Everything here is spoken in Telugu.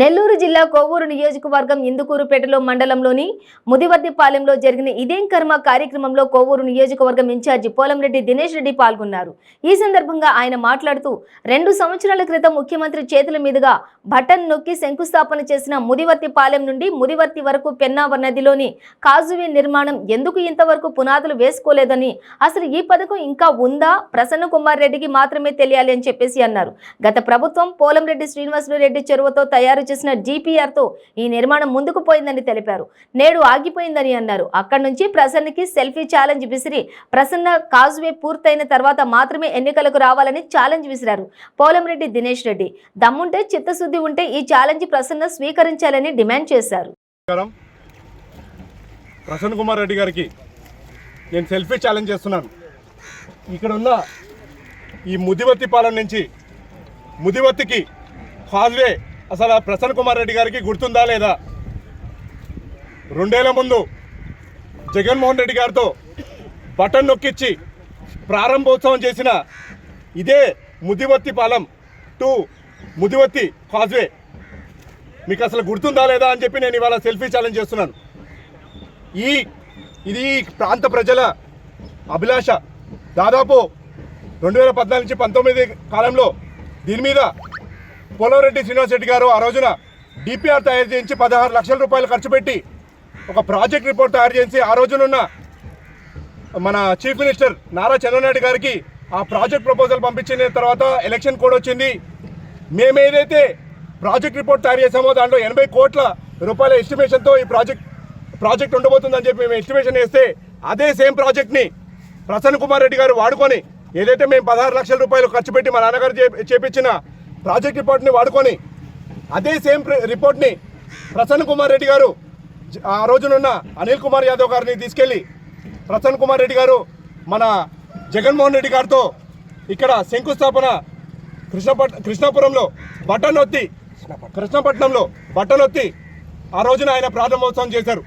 నెల్లూరు జిల్లా కొవ్వూరు నియోజకవర్గం ఇందుకూరుపేటలో మండలంలోని ముదివర్తిపాలెంలో జరిగిన ఇదేం కర్మ కార్యక్రమంలో కొవ్వూరు నియోజకవర్గం ఇన్ఛార్జి పోలంరెడ్డి దినేష్ రెడ్డి పాల్గొన్నారు. ఈ సందర్భంగా ఆయన మాట్లాడుతూ రెండు సంవత్సరాల క్రితం ముఖ్యమంత్రి చేతుల మీదుగా బటన్ నొక్కి శంకుస్థాపన చేసిన ముదివర్తిపాలెం నుండి ముదివర్తి వరకు పెన్నావర్ నదిలోని కాజువే నిర్మాణం ఎందుకు ఇంతవరకు పునాదులు వేసుకోలేదని అసలు ఈ పథకం ఇంకా ఉందా? ప్రసన్న కుమార్ రెడ్డికి మాత్రమే తెలియాలి అని చెప్పేసి అన్నారు. గత ప్రభుత్వం పోలంరెడ్డి శ్రీనివాసులు రెడ్డి చెరువుతో తయారు చేసిన GPR ఈ నిర్మాణం ముందుకు పోయిందని తెలిపారు. నేడు ఆగిపోయిందని అన్నారు. అక్కడి నుంచి ప్రసన్నకి సెల్ఫీ ఛాలెంజ్ విసిరి ప్రసన్న కాజువే పూర్తయిన తర్వాత మాత్రమే ఎన్నికలకు రావాలని ఛాలెంజ్ విసిరారు. పోలంరెడ్డి దినేష్ రెడ్డి. దమ్ముంటే చిత్తశుద్ధి ఉంటే ఈ ఛాలెంజ్ ప్రసన్న స్వీకరించాలని డిమాండ్ చేశారు. ప్రసన్న కుమార్ రెడ్డి గారికి నేను సెల్ఫీ ఛాలెంజ్ చేస్తున్నాను. ఇక్కడ ఉన్న ఈ ముదివత్తి పాలన నుంచి ముదివత్తికి హాజ్వే అసలు ఆ ప్రసన్న కుమార్ రెడ్డి గారికి గుర్తుందా లేదా? రెండేళ్ళ ముందు జగన్మోహన్ రెడ్డి గారితో బటన్ నొక్కిచ్చి ప్రారంభోత్సవం చేసిన ఇదే ముదివర్తి పాలెం టు ముదివర్తి కాజ్వే. మీకు అసలు గుర్తుందా లేదా అని చెప్పి నేను ఇవాళ సెల్ఫీ ఛాలెంజ్ చేస్తున్నాను. ఈ ఇది ప్రాంత ప్రజల అభిలాష. దాదాపు రెండు వేల పద్నాలుగు నుంచి పంతొమ్మిది కాలంలో దీని మీద పోలవరెడ్డి శ్రీనివాస్ రెడ్డి గారు ఆ రోజున డిపిఆర్ తయారు చేయించి పదహారు లక్షల రూపాయలు ఖర్చు పెట్టి ఒక ప్రాజెక్ట్ రిపోర్ట్ తయారు చేసి ఆ రోజునున్న మన చీఫ్ మినిస్టర్ నారా చంద్రనాయుడు గారికి ఆ ప్రాజెక్ట్ ప్రపోజల్ పంపించిన తర్వాత ఎలక్షన్ కోడ్ వచ్చింది. మేము ఏదైతే ప్రాజెక్ట్ రిపోర్ట్ తయారు చేసామో దాంట్లో ఎనభై కోట్ల రూపాయల ఎస్టిమేషన్తో ఈ ప్రాజెక్ట్ ప్రాజెక్ట్ ఉండబోతుందని చెప్పి మేము ఎస్టిమేషన్ వేస్తే అదే సేమ్ ప్రాజెక్ట్ని ప్రసన్న కుమార్ రెడ్డి గారు వాడుకొని ఏదైతే మేము పదహారు లక్షల రూపాయలు ఖర్చు పెట్టి మా నాన్నగారు చేపించిన ప్రాజెక్ట్ రిపోర్ట్ని వాడుకొని అదే సేమ్ రిపోర్ట్ని ప్రసన్న కుమార్ రెడ్డి గారు ఆ రోజునున్న అనిల్ కుమార్ యాదవ్ గారిని తీసుకెళ్ళి ప్రసన్న కుమార్ రెడ్డి గారు మన జగన్మోహన్ రెడ్డి గారితో ఇక్కడ శంకుస్థాపన కృష్ణపట్ కృష్ణాపురంలో బట్టనొత్తి కృష్ణపట్నంలో బట్టనొత్తి ఆ రోజున ఆయన ప్రారంభోత్సవం చేశారు.